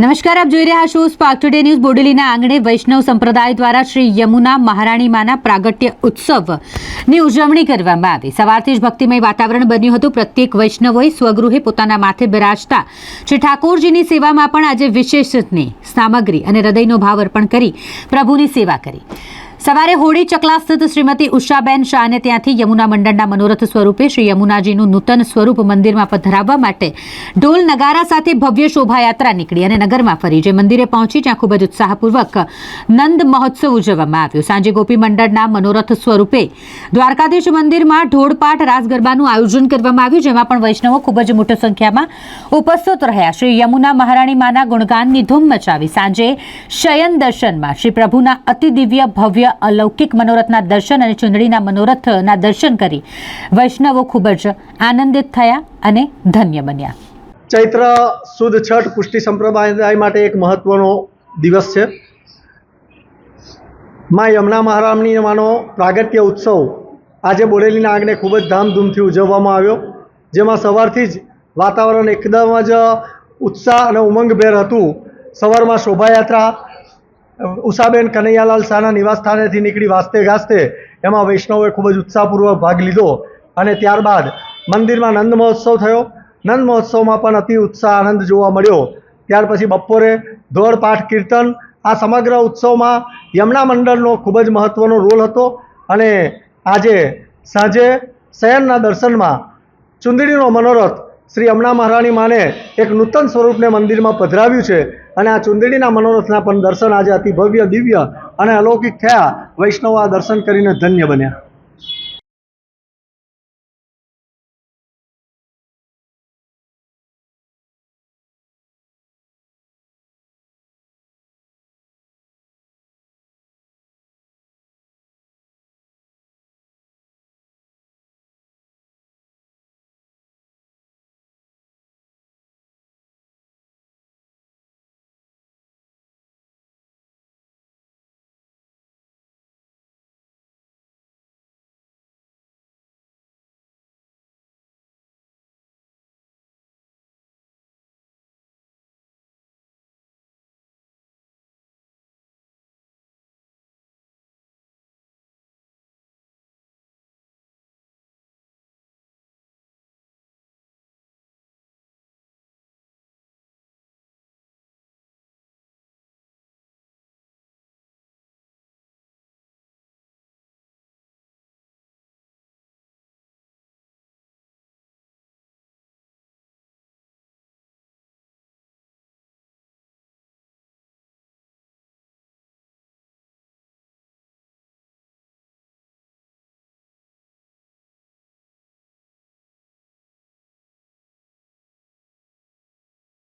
નમસ્કાર, આપ જોઈ રહ્યા છો સ્પાર્ક ટુડે ન્યૂઝ બોડેલીના આંગણે વૈષ્ણવ સંપ્રદાય દ્વારા શ્રી યમુના મહારાણી માના પ્રાગટ્ય ઉત્સવની ઉજવણી કરવામાં આવી. સવારથી જ ભક્તિમય વાતાવરણ બન્યું હતું. પ્રત્યેક વૈષ્ણવોએ સ્વગૃહે પોતાના માથે બિરાજતા. શ્રી ઠાકોરજીની સેવામાં પણ આજે વિશેષની સામગ્રી અને હૃદયનો ભાવ અર્પણ કરી પ્રભુની સેવા કરી. સવારે હોળી ચકલા સ્થિત શ્રીમતી ઉષાબેન શાહને ત્યાંથી યમુના મંડળના મનોરથ સ્વરૂપે શ્રી યમુનાજીનું નૂતન સ્વરૂપ મંદિરમાં પધરાવવા માટે ઢોલ નગારા સાથે ભવ્ય શોભાયાત્રા નીકળી અને નગરમાં ફરી. જે મંદિરે પહોંચી જ્યાં ખૂબ જ ઉત્સાહપૂર્વક નંદ મહોત્સવ ઉજવવામાં આવ્યો. સાંજે ગોપી મંડળના મનોરથ સ્વરૂપે દ્વારકાધીશ મંદિરમાં ઢોળપાઠ રાસ ગરબાનું આયોજન કરવામાં આવ્યું, જેમાં પણ વૈષ્ણવો ખૂબ જ મોટી સંખ્યામાં ઉપસ્થિત રહ્યા. શ્રી યમુના મહારાણી માના ગુણગાનની ધૂમ મચાવી સાંજે શયન દર્શનમાં શ્રી પ્રભુના અતિ દિવ્ય ભવ્ય અલૌકિક મનોરથના દર્શન અને ચુંદડીના મનોરથના દર્શન કરી વૈષ્ણવો ખૂબ જ આનંદિત થયા અને ધન્ય બન્યા. ચૈત્ર સુદ છઠ પુષ્ટિ સંપ્રદાય માટે એક મહત્વનો દિવસ છે. માં યમુના મહારામની માનો પ્રાગટ્ય ઉત્સવ આજે બોડેલીના આંગણે ખૂબ જ ધામધૂમથી ઉજવવામાં આવ્યો, જેમાં સવારથી જ વાતાવરણ એકદમ જ ઉત્સાહ અને ઉમંગભેર હતું. સવારમાં શોભાયાત્રા ઉષાબેન કનૈયાલાલ શાહના નિવાસસ્થાનેથી નીકળી વાસ્તે ગાસ્તે એમાં વૈષ્ણવોએ ખૂબ જ ઉત્સાહપૂર્વક ભાગ લીધો અને ત્યારબાદ મંદિરમાં નંદ મહોત્સવ થયો. નંદ મહોત્સવમાં પણ અતિ ઉત્સાહ આનંદ જોવા મળ્યો. ત્યાર પછી બપોરે ધોળ પાઠ કીર્તન. આ સમગ્ર ઉત્સવમાં યમુના મંડળનો ખૂબ જ મહત્ત્વનો રોલ હતો અને આજે સાંજે શયનના દર્શનમાં ચુંદડીનો મનોરથ શ્રી અમણા મહારાણી માને એક નૂતન સ્વરૂપને મંદિરમાં પધરાવ્યું છે અને આ ચુંદડીના મનોરથના પણ દર્શન આજે અતિ ભવ્ય દિવ્ય અને અલૌકિક થયા. વૈષ્ણવ આ દર્શન કરીને ધન્ય બન્યા.